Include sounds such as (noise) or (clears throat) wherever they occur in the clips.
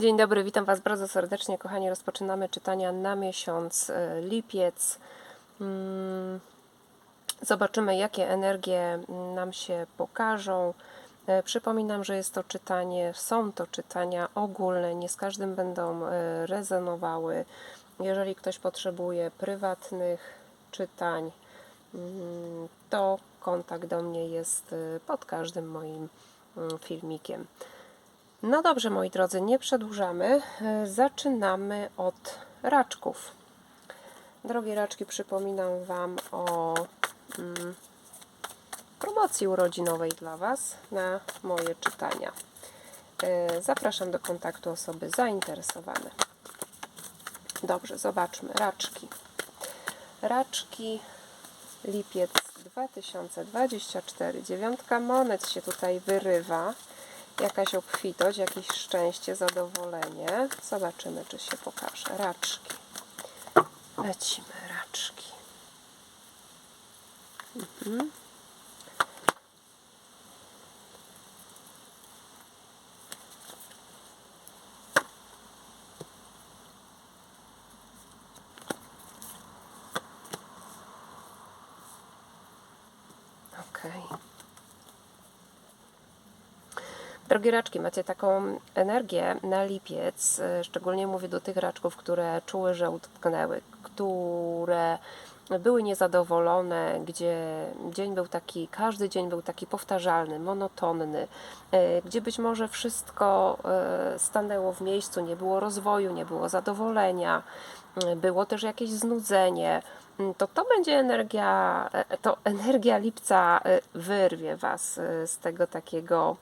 Dzień dobry, witam Was bardzo serdecznie, kochani. Rozpoczynamy czytania na miesiąc e, lipiec. Mm, Zobaczymy, jakie energie nam się pokażą. E, Przypominam, że jest to czytanie, są to czytania ogólne, nie z każdym będą e, rezonowały. Jeżeli ktoś potrzebuje prywatnych czytań, mm, to kontakt do mnie jest pod każdym moim mm, filmikiem. No dobrze, moi drodzy, nie przedłużamy. E, Zaczynamy od raczków. Drogie raczki, przypominam Wam o mm, promocji urodzinowej dla Was na moje czytania. E, Zapraszam do kontaktu osoby zainteresowane. Dobrze, zobaczmy. Raczki. Raczki, lipiec 2024. Dziewiątka monet się tutaj wyrywa jakaś obfitość, jakieś szczęście, zadowolenie. Zobaczymy, czy się pokaże. Raczki. Lecimy, raczki. Mhm. Okej. Drogie raczki, macie taką energię na lipiec, y, szczególnie mówię do tych raczków, które czuły, że utknęły, które były niezadowolone, gdzie dzień był taki, każdy dzień był taki powtarzalny, monotonny, y, gdzie być może wszystko y, stanęło w miejscu, nie było rozwoju, nie było zadowolenia, było też jakieś znudzenie, to to będzie energia, e, to energia lipca wyrwie Was z tego takiego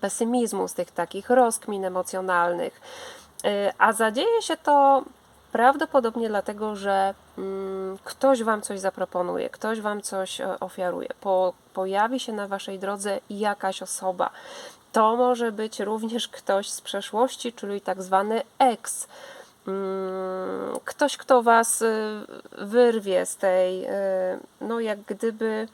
pesymizmu, z tych takich rozkmin emocjonalnych. Y, A zadzieje się to prawdopodobnie dlatego, że mm, ktoś Wam coś zaproponuje, ktoś Wam coś e, ofiaruje. Po, pojawi się na Waszej drodze jakaś osoba. To może być również ktoś z przeszłości, czyli tak zwany ex. Mm, Ktoś, kto Was y, wyrwie z tej, y, no jak gdyby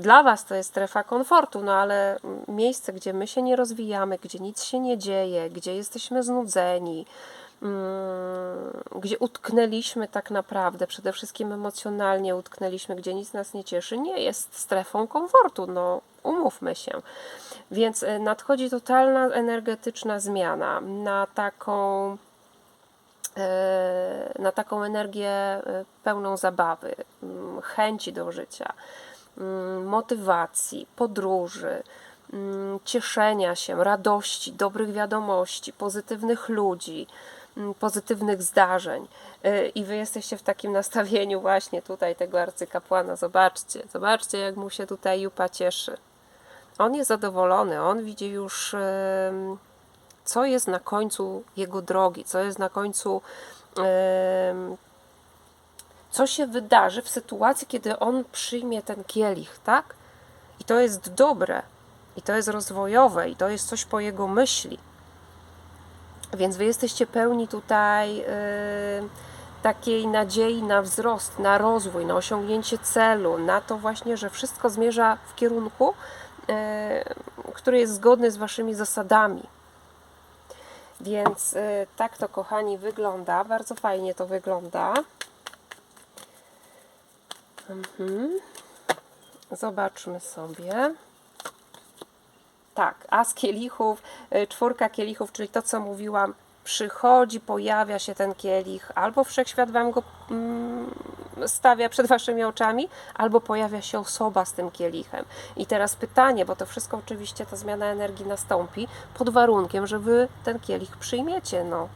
dla Was to jest strefa komfortu, no ale miejsce, gdzie my się nie rozwijamy, gdzie nic się nie dzieje, gdzie jesteśmy znudzeni, mm, gdzie utknęliśmy tak naprawdę, przede wszystkim emocjonalnie utknęliśmy, gdzie nic nas nie cieszy, nie jest strefą komfortu, no umówmy się. Więc y, nadchodzi totalna energetyczna zmiana na taką e, na taką energię e, pełną zabawy, chęci do życia, motywacji, podróży, mm, cieszenia się, radości, dobrych wiadomości, pozytywnych ludzi, mm, pozytywnych zdarzeń. E, I wy jesteście w takim (laughs) nastawieniu właśnie tutaj tego arcykapłana. Zobaczcie, zobaczcie, jak mu się tutaj Jupa cieszy. On jest zadowolony, on widzi już, co jest na końcu jego drogi, co jest na końcu, co się wydarzy w sytuacji, kiedy on przyjmie ten kielich, tak? I to jest dobre, i to jest rozwojowe, i to jest coś po jego myśli. Więc wy jesteście pełni tutaj y, takiej nadziei na wzrost, na rozwój, na osiągnięcie celu, na to właśnie, że wszystko zmierza w kierunku, y, który jest zgodny z waszymi zasadami. Więc y, tak to, kochani, wygląda. Bardzo fajnie to wygląda. Mhm. Zobaczmy sobie. Tak, as kielichów, y, czwórka kielichów, czyli to, co mówiłam, przychodzi, pojawia się ten kielich, albo wszechświat wam go mm, stawia przed waszymi oczami, albo pojawia się osoba z tym kielichem. I teraz pytanie, bo to wszystko oczywiście, ta zmiana energii nastąpi pod warunkiem, że wy ten kielich przyjmiecie, no.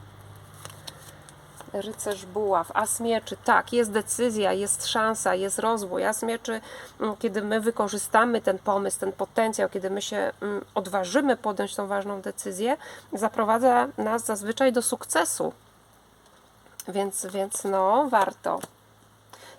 Rycerz buław, as mieczy, tak, jest decyzja, jest szansa, jest rozwój. As mieczy, mm, kiedy my wykorzystamy ten pomysł, ten potencjał, kiedy my się mm, odważymy podjąć tą ważną decyzję, zaprowadza nas zazwyczaj do sukcesu. Więc, więc no, warto.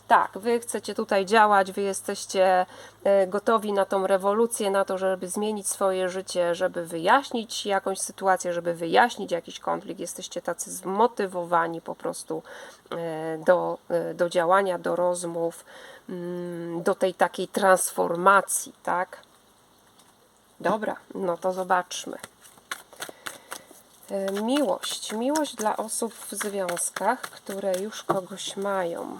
Tak, wy chcecie tutaj działać, wy jesteście e, gotowi na tą rewolucję, na to, żeby zmienić swoje życie, żeby wyjaśnić jakąś sytuację, żeby wyjaśnić jakiś konflikt. Jesteście tacy zmotywowani po prostu e, do, e, do działania, do rozmów, mm, do tej takiej transformacji, tak? Dobra, no to zobaczmy. Miłość. Miłość dla osób w związkach, które już kogoś mają.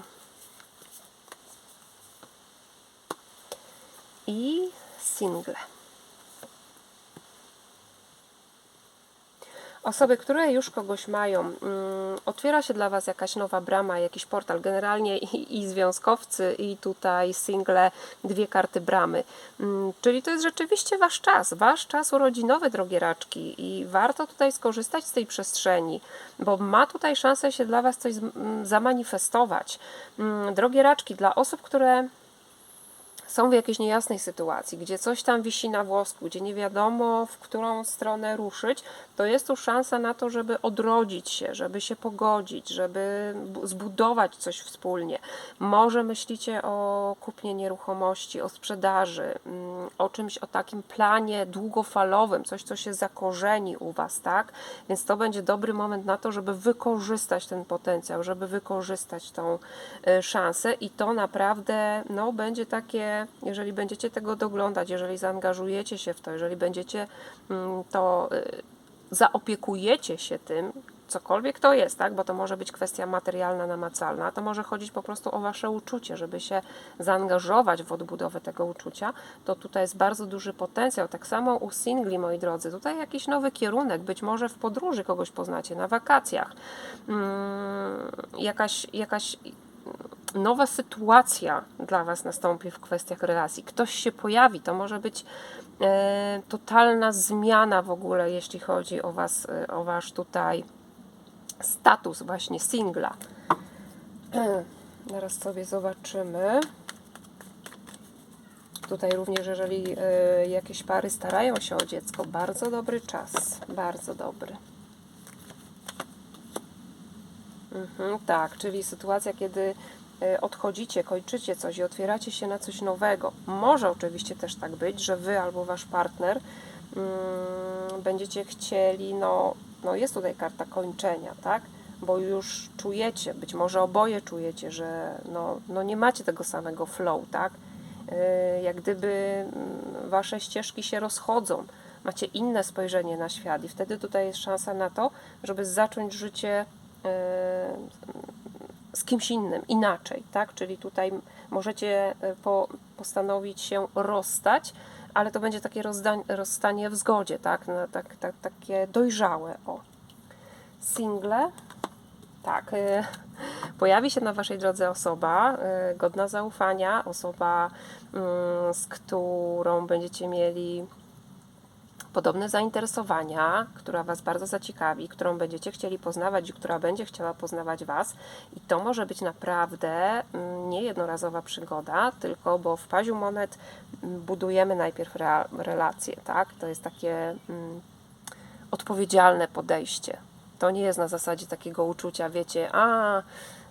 I single. Osoby, które już kogoś mają, mm, otwiera się dla Was jakaś nowa brama, jakiś portal. Generalnie i, i związkowcy, i tutaj single, dwie karty bramy. Mm, czyli to jest rzeczywiście Wasz czas, Wasz czas urodzinowy, drogie raczki, i warto tutaj skorzystać z tej przestrzeni, bo ma tutaj szansę się dla Was coś mm, zamanifestować. Drogie raczki, dla osób, które są w jakiejś niejasnej sytuacji, gdzie coś tam wisi na włosku, gdzie nie wiadomo, w którą stronę ruszyć, to jest tu szansa na to, żeby odrodzić się, żeby się pogodzić, żeby bu- zbudować coś wspólnie. Może myślicie o kupnie nieruchomości, o sprzedaży, mm, o czymś, o takim planie długofalowym, coś, co się zakorzeni u Was, tak? Więc to będzie dobry moment na to, żeby wykorzystać ten potencjał, żeby wykorzystać tą y, szansę i to naprawdę no, będzie takie, jeżeli będziecie tego doglądać, jeżeli zaangażujecie się w to, jeżeli będziecie mm, to y, zaopiekujecie się tym, cokolwiek to jest, tak? bo to może być kwestia materialna, namacalna, to może chodzić po prostu o wasze uczucie, żeby się zaangażować w odbudowę tego uczucia, to tutaj jest bardzo duży potencjał. Tak samo u singli, moi drodzy, tutaj jakiś nowy kierunek, być może w podróży kogoś poznacie, na wakacjach, mm, jakaś, jakaś nowa sytuacja dla Was nastąpi w kwestiach relacji. Ktoś się pojawi, to może być e, totalna zmiana w ogóle, jeśli chodzi o Was, e, o Wasz tutaj status właśnie singla. (clears throat) Zaraz sobie zobaczymy. Tutaj również, jeżeli e, jakieś pary starają się o dziecko, bardzo dobry czas, bardzo dobry. Mhm, tak, czyli sytuacja, kiedy odchodzicie, kończycie coś i otwieracie się na coś nowego. Może oczywiście też tak być, że wy albo wasz partner mm, będziecie chcieli, no, no jest tutaj karta kończenia, tak? Bo już czujecie, być może oboje czujecie, że no, no nie macie tego samego flow, tak? E, Jak gdyby mm, wasze ścieżki się rozchodzą, macie inne spojrzenie na świat i wtedy tutaj jest szansa na to, żeby zacząć życie e, z kimś innym, inaczej, tak? Czyli tutaj możecie e, po, postanowić się rozstać, ale to będzie takie rozda- rozstanie w zgodzie, tak? Tak, tak? Takie dojrzałe, o. Single, tak. e, (laughs) Pojawi się na Waszej drodze osoba e, godna zaufania, osoba, mm, z którą będziecie mieli podobne zainteresowania, która Was bardzo zaciekawi, którą będziecie chcieli poznawać i która będzie chciała poznawać Was. I to może być naprawdę mm, nie jednorazowa przygoda, tylko bo w paziu monet mm, budujemy najpierw relacje, tak? To jest takie mm, odpowiedzialne podejście. To nie jest na zasadzie takiego uczucia, wiecie, a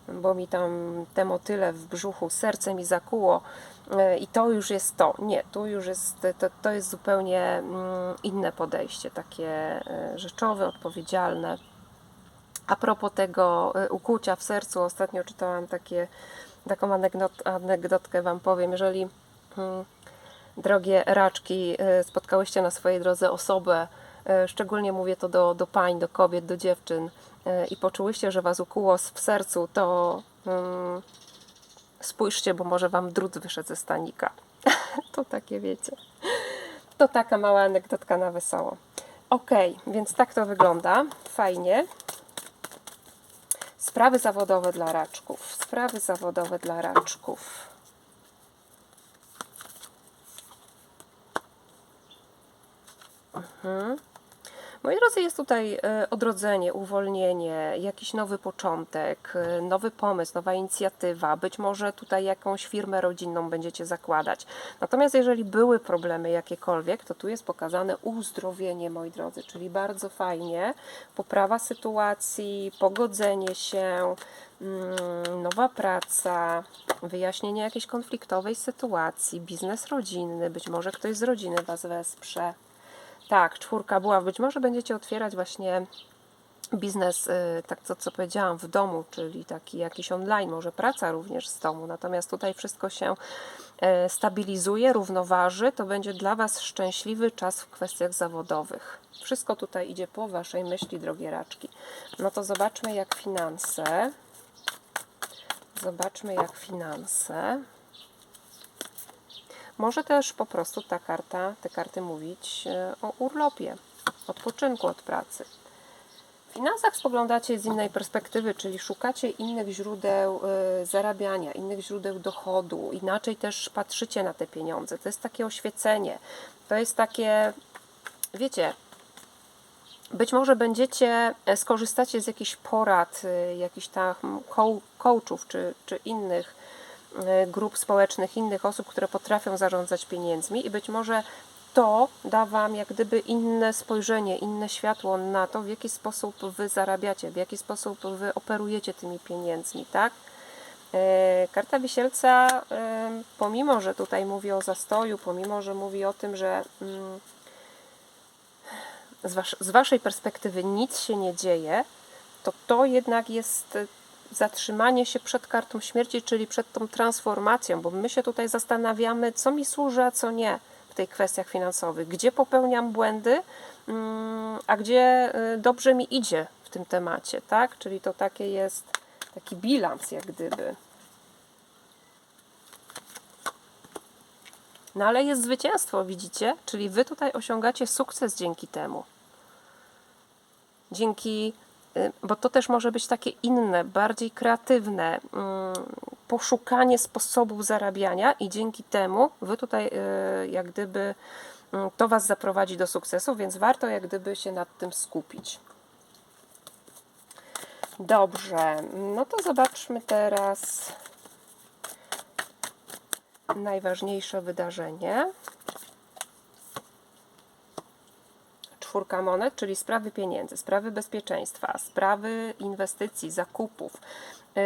bo mi tam te motyle w brzuchu, serce mi zakuło e, i to już jest to. Nie, tu już jest, to, to jest zupełnie mm, inne podejście, takie e, rzeczowe, odpowiedzialne. A propos tego e, ukłucia w sercu, ostatnio czytałam takie, taką anegdot, anegdotkę Wam powiem. Jeżeli mm, drogie raczki, spotkałyście na swojej drodze osobę, szczególnie mówię to do, do pań, do kobiet, do dziewczyn i poczułyście, że Was ukuło w sercu, to mm, spójrzcie, bo może Wam drut wyszedł ze stanika. (laughs) to takie wiecie. To taka mała anegdotka na wesoło. Ok, więc tak to wygląda. Fajnie. Sprawy zawodowe dla raczków. Sprawy zawodowe dla raczków. Mhm. Moi drodzy, jest tutaj e, odrodzenie, uwolnienie, jakiś nowy początek, e, nowy pomysł, nowa inicjatywa. Być może tutaj jakąś firmę rodzinną będziecie zakładać. Natomiast jeżeli były problemy jakiekolwiek, to tu jest pokazane uzdrowienie, moi drodzy, czyli bardzo fajnie. Poprawa sytuacji, pogodzenie się, mm, nowa praca, wyjaśnienie jakiejś konfliktowej sytuacji, biznes rodzinny, być może ktoś z rodziny Was wesprze. Tak, czwórka była. Być może będziecie otwierać właśnie biznes, y, tak to co powiedziałam, w domu, czyli taki jakiś online, może praca również z domu. Natomiast tutaj wszystko się e, stabilizuje, równoważy. To będzie dla Was szczęśliwy czas w kwestiach zawodowych. Wszystko tutaj idzie po Waszej myśli, drogie raczki. No to zobaczmy, jak finanse. Zobaczmy, jak finanse. Może też po prostu ta karta, te karty mówić e, o urlopie, odpoczynku od pracy. W finansach spoglądacie z innej perspektywy, czyli szukacie innych źródeł y, zarabiania, innych źródeł dochodu, inaczej też patrzycie na te pieniądze. To jest takie oświecenie, to jest takie, wiecie, być może będziecie, e, skorzystacie z jakichś porad, jakichś tam coachów czy, czy innych grup społecznych, innych osób, które potrafią zarządzać pieniędzmi i być może to da Wam jak gdyby inne spojrzenie, inne światło na to, w jaki sposób Wy zarabiacie, w jaki sposób Wy operujecie tymi pieniędzmi, tak? E, karta Wisielca, e, pomimo, że tutaj mówi o zastoju, pomimo, że mówi o tym, że mm, z Waszej perspektywy nic się nie dzieje, to to jednak jest zatrzymanie się przed kartą śmierci, czyli przed tą transformacją, bo my się tutaj zastanawiamy, co mi służy, a co nie w tych kwestiach finansowych, gdzie popełniam błędy, mm, a gdzie y, dobrze mi idzie w tym temacie, tak? Czyli to takie jest taki bilans, jak gdyby. No ale jest zwycięstwo, widzicie? Czyli wy tutaj osiągacie sukces dzięki temu. Dzięki bo to też może być takie inne, bardziej kreatywne, mm, poszukanie sposobów zarabiania i dzięki temu wy tutaj y, jak gdyby mm, to was zaprowadzi do sukcesu, więc warto jak gdyby się nad tym skupić. Dobrze, no to zobaczmy teraz najważniejsze wydarzenie. Czwórka monet, czyli sprawy pieniędzy, sprawy bezpieczeństwa, sprawy inwestycji, zakupów, yy,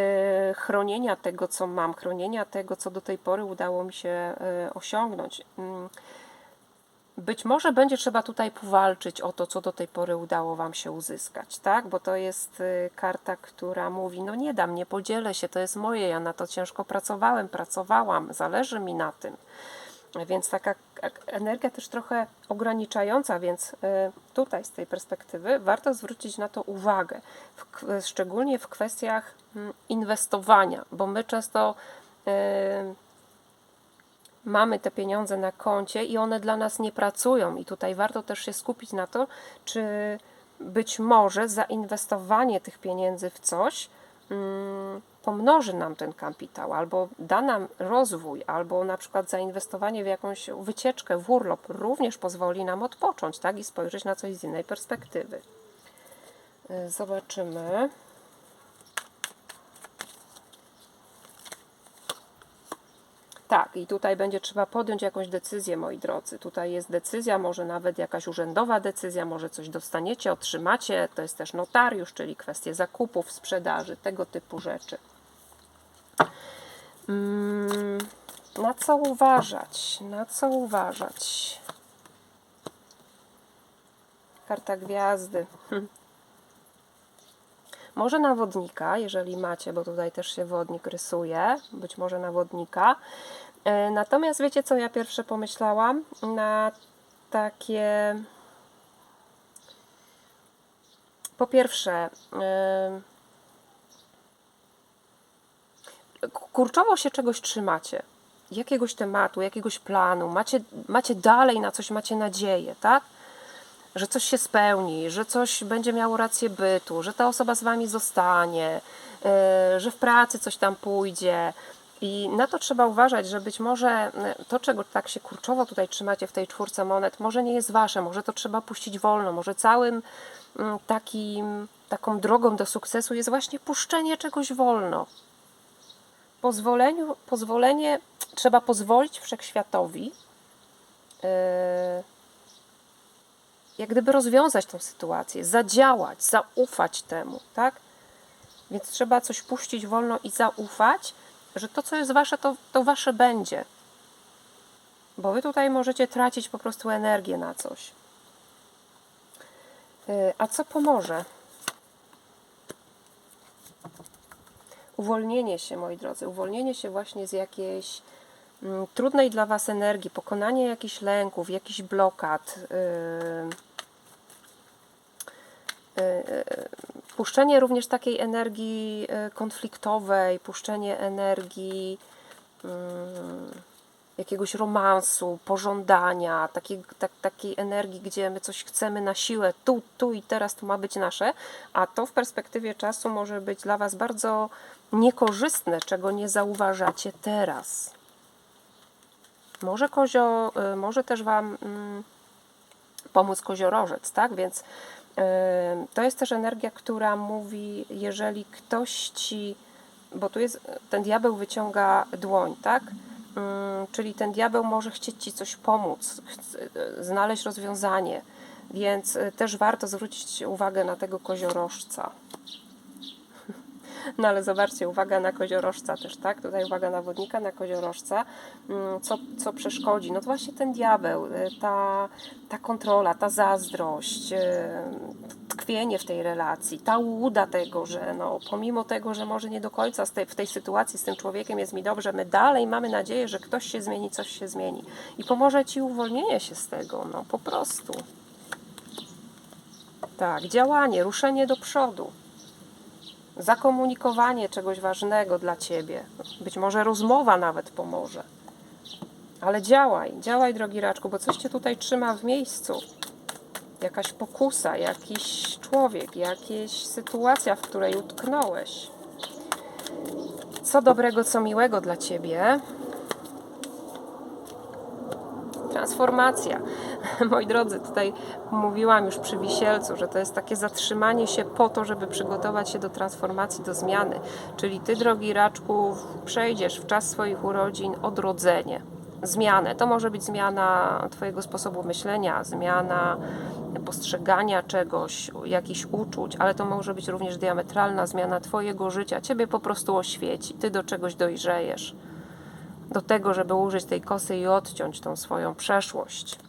chronienia tego, co mam, chronienia tego, co do tej pory udało mi się yy, osiągnąć. Yy. Być może będzie trzeba tutaj powalczyć o to, co do tej pory udało Wam się uzyskać, tak? Bo to jest y, karta, która mówi: No nie dam, nie podzielę się, to jest moje, ja na to ciężko pracowałem, pracowałam, zależy mi na tym. Więc taka energia też trochę ograniczająca, więc y, tutaj z tej perspektywy warto zwrócić na to uwagę, szczególnie w kwestiach mm, inwestowania, bo my często y, mamy te pieniądze na koncie i one dla nas nie pracują, i tutaj warto też się skupić na to, czy być może zainwestowanie tych pieniędzy w coś mm, pomnoży nam ten kapitał, albo da nam rozwój, albo na przykład zainwestowanie w jakąś wycieczkę, w urlop również pozwoli nam odpocząć tak? i spojrzeć na coś z innej perspektywy. Y, zobaczymy. Tak, i tutaj będzie trzeba podjąć jakąś decyzję, moi drodzy. Tutaj jest decyzja, może nawet jakaś urzędowa decyzja, może coś dostaniecie, otrzymacie. To jest też notariusz, czyli kwestie zakupów, sprzedaży, tego typu rzeczy. Mm, na co uważać? Na co uważać? Karta gwiazdy. Może nawodnika, jeżeli macie, bo tutaj też się wodnik rysuje, być może nawodnika. E, natomiast wiecie, co ja pierwsze pomyślałam? Na takie. Po pierwsze, kurczowo się czegoś trzymacie, jakiegoś tematu, jakiegoś planu, macie, macie dalej na coś, macie nadzieję, tak? Że coś się spełni, że coś będzie miało rację bytu, że ta osoba z wami zostanie, yy, że w pracy coś tam pójdzie. I na to trzeba uważać, że być może to, czego tak się kurczowo tutaj trzymacie w tej czwórce monet, może nie jest wasze, może to trzeba puścić wolno, może całym takim, taką drogą do sukcesu jest właśnie puszczenie czegoś wolno, pozwoleniu, pozwolenie, trzeba pozwolić wszechświatowi yy, jak gdyby rozwiązać tą sytuację, zadziałać, zaufać temu, tak? Więc trzeba coś puścić wolno i zaufać, że to, co jest wasze, to, to wasze będzie. Bo wy tutaj możecie tracić po prostu energię na coś. Y, a co pomoże? Uwolnienie się, moi drodzy, uwolnienie się właśnie z jakiejś mm, trudnej dla Was energii, pokonanie jakichś lęków, jakichś blokad. Yy puszczenie również takiej energii y, konfliktowej, puszczenie energii jakiegoś romansu, pożądania, takiej, tak, takiej energii, gdzie my coś chcemy na siłę, tu, tu i teraz to ma być nasze, a to w perspektywie czasu może być dla Was bardzo niekorzystne, czego nie zauważacie teraz. Może kozio, y, może też Wam mm, pomóc koziorożec, tak? Więc to jest też energia, która mówi, jeżeli ktoś ci, bo tu jest, ten diabeł wyciąga dłoń, tak? Czyli ten diabeł może chcieć ci coś pomóc, znaleźć rozwiązanie, więc też warto zwrócić uwagę na tego koziorożca. No ale zobaczcie, uwaga na koziorożca też, tak? Tutaj uwaga na wodnika, na koziorożca. Mm, co, co przeszkodzi? No to właśnie ten diabeł, y, ta, ta kontrola, ta zazdrość, y, tkwienie w tej relacji, ta łuda tego, że no, pomimo tego, że może nie do końca tej, w tej sytuacji z tym człowiekiem jest mi dobrze, my dalej mamy nadzieję, że ktoś się zmieni, coś się zmieni. I pomoże Ci uwolnienie się z tego, no po prostu. Tak, działanie, ruszenie do przodu zakomunikowanie czegoś ważnego dla ciebie. Być może rozmowa nawet pomoże. Ale działaj, działaj, drogi raczku, bo coś cię tutaj trzyma w miejscu. Jakaś pokusa, jakiś człowiek, jakaś sytuacja, w której utknąłeś. Co dobrego, co miłego dla ciebie transformacja. (laughs) Moi drodzy, tutaj mówiłam już przy wisielcu, że to jest takie zatrzymanie się po to, żeby przygotować się do transformacji, do zmiany. Czyli ty, drogi raczku, przejdziesz w czas swoich urodzin odrodzenie, zmianę. To może być zmiana Twojego sposobu myślenia, zmiana postrzegania czegoś, jakichś uczuć, ale to może być również diametralna zmiana Twojego życia. Ciebie po prostu oświeci, Ty do czegoś dojrzejesz do tego, żeby użyć tej kosy i odciąć tą swoją przeszłość.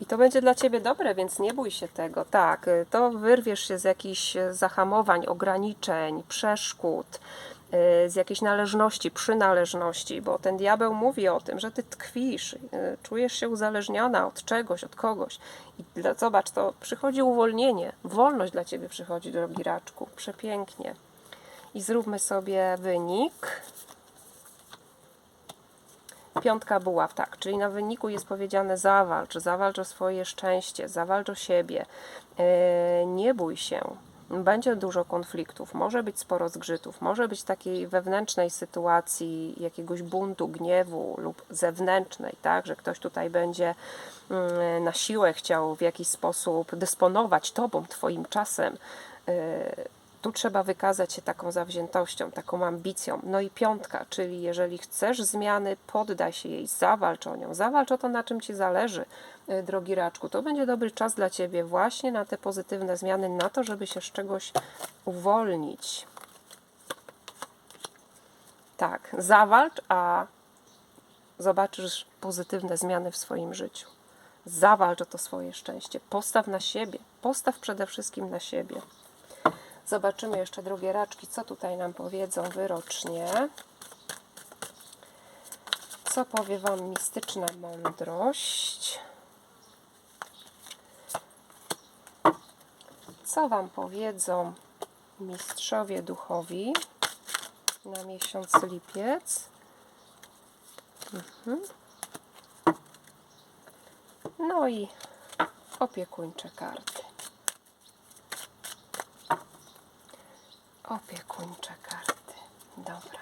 I to będzie dla Ciebie dobre, więc nie bój się tego. Tak, to wyrwiesz się z jakichś zahamowań, ograniczeń, przeszkód, Y, z jakiejś należności, przynależności, bo ten diabeł mówi o tym, że ty tkwisz, y, czujesz się uzależniona od czegoś, od kogoś. I zobacz, to przychodzi uwolnienie, wolność dla ciebie przychodzi, drogi raczku. Przepięknie. I zróbmy sobie wynik. Piątka buław, tak, czyli na wyniku jest powiedziane zawalcz, zawalcz o swoje szczęście, zawalcz o siebie, y, nie bój się, będzie dużo konfliktów, może być sporo zgrzytów, może być takiej wewnętrznej sytuacji jakiegoś buntu, gniewu lub zewnętrznej, tak, że ktoś tutaj będzie mm, na siłę chciał w jakiś sposób dysponować tobą, twoim czasem. Tu trzeba wykazać się taką zawziętością, taką ambicją. No i piątka, czyli jeżeli chcesz zmiany, poddaj się jej, zawalcz o nią, zawalcz o to, na czym ci zależy, y, drogi raczku. To będzie dobry czas dla ciebie właśnie na te pozytywne zmiany, na to, żeby się z czegoś uwolnić. Tak, zawalcz, a zobaczysz pozytywne zmiany w swoim życiu. Zawalcz o to swoje szczęście. Postaw na siebie. Postaw przede wszystkim na siebie. Zobaczymy jeszcze drugie raczki, co tutaj nam powiedzą wyrocznie. Co powie Wam mistyczna mądrość? Co Wam powiedzą mistrzowie duchowi na miesiąc lipiec? Mhm. No i opiekuńcze karty. Opiekuńcze karty. Dobra.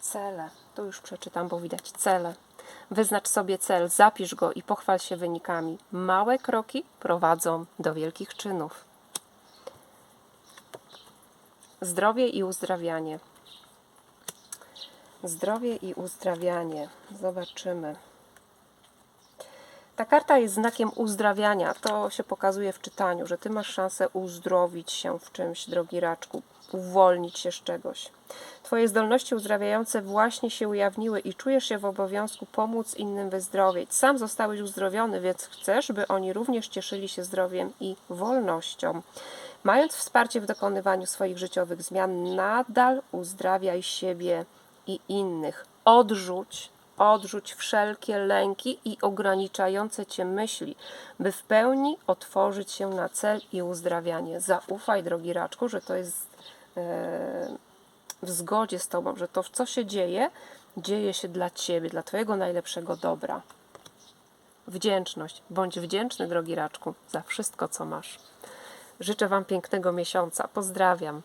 Cele. Tu już przeczytam, bo widać cele. Wyznacz sobie cel, zapisz go i pochwal się wynikami. Małe kroki prowadzą do wielkich czynów. Zdrowie i uzdrawianie. Zdrowie i uzdrawianie. Zobaczymy. Ta karta jest znakiem uzdrawiania. To się pokazuje w czytaniu, że Ty masz szansę uzdrowić się w czymś, drogi raczku. uwolnić się z czegoś. Twoje zdolności uzdrawiające właśnie się ujawniły i czujesz się w obowiązku pomóc innym wyzdrowieć. Sam zostałeś uzdrowiony, więc chcesz, by oni również cieszyli się zdrowiem i wolnością. Mając wsparcie w dokonywaniu swoich życiowych zmian, nadal uzdrawiaj siebie i innych. Odrzuć, odrzuć wszelkie lęki i ograniczające cię myśli, by w pełni otworzyć się na cel i uzdrawianie. Zaufaj, drogi raczku, że to jest e, w zgodzie z tobą, że to, co się dzieje, dzieje się dla ciebie, dla twojego najlepszego dobra. Wdzięczność. Bądź wdzięczny, drogi raczku, za wszystko, co masz. Życzę Wam pięknego miesiąca. Pozdrawiam.